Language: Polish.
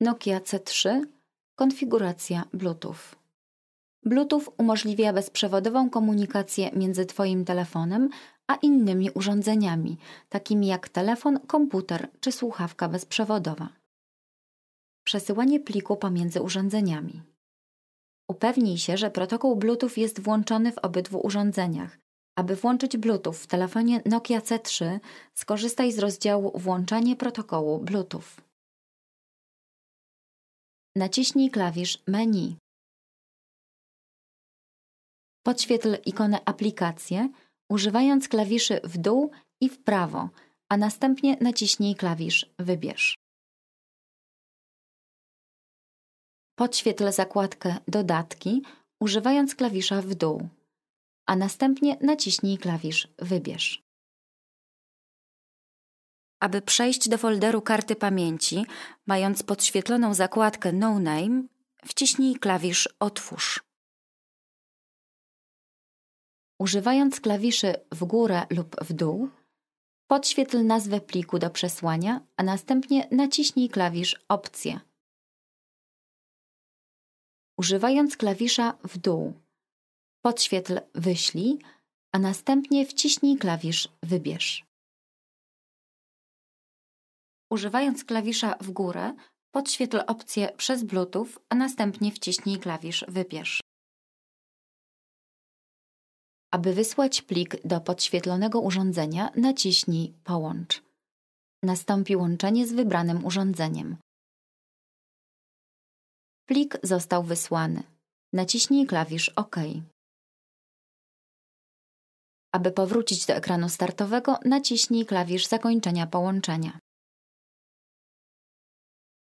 Nokia C3 Konfiguracja Bluetooth. Bluetooth umożliwia bezprzewodową komunikację między Twoim telefonem a innymi urządzeniami, takimi jak telefon, komputer czy słuchawka bezprzewodowa. Przesyłanie pliku pomiędzy urządzeniami. Upewnij się, że protokół Bluetooth jest włączony w obydwu urządzeniach. Aby włączyć Bluetooth w telefonie Nokia C3, skorzystaj z rozdziału Włączanie protokołu Bluetooth. Naciśnij klawisz Menu. Podświetl ikonę Aplikacje, używając klawiszy w dół i w prawo, a następnie naciśnij klawisz Wybierz. Podświetl zakładkę Dodatki, używając klawisza w dół, a następnie naciśnij klawisz Wybierz. Aby przejść do folderu karty pamięci, mając podświetloną zakładkę No Name, wciśnij klawisz Otwórz. Używając klawiszy w górę lub w dół, podświetl nazwę pliku do przesłania, a następnie naciśnij klawisz Opcje. Używając klawisza w dół, podświetl Wyślij, a następnie wciśnij klawisz Wybierz. Używając klawisza w górę, podświetl opcję przez Bluetooth, a następnie wciśnij klawisz Wybierz. Aby wysłać plik do podświetlonego urządzenia, naciśnij Połącz. Nastąpi łączenie z wybranym urządzeniem. Plik został wysłany. Naciśnij klawisz OK. Aby powrócić do ekranu startowego, naciśnij klawisz zakończenia połączenia.